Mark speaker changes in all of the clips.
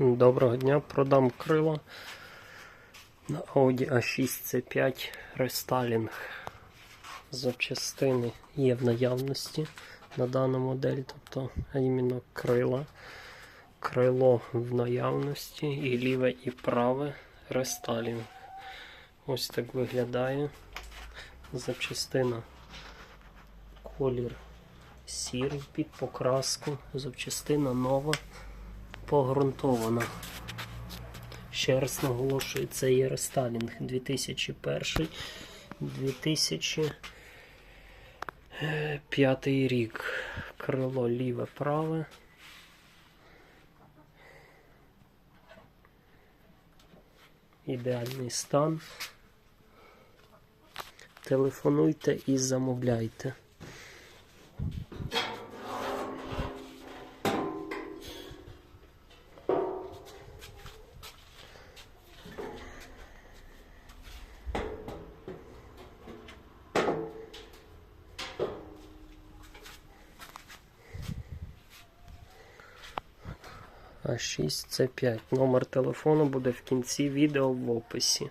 Speaker 1: Доброго дня, продам крила на Audi A6 C5 рестайлінг. Запчастини є в наявності на дану модель, тобто а іменно крила. Крило в наявності і ліве, і праве рестайлінг. Ось так виглядає. Запчастина колір сірий під покраску. Запчастина нова погрунтована. Ще раз наголошую, це є рестайлінг 2001 2005 рік. Крило ліве праве. Ідеальний стан. Телефонуйте і замовляйте. А6 це 5. Номер телефону буде в кінці відео в описі.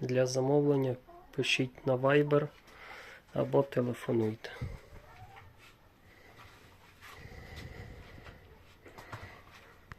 Speaker 1: Для замовлення пишіть на Viber або телефонуйте.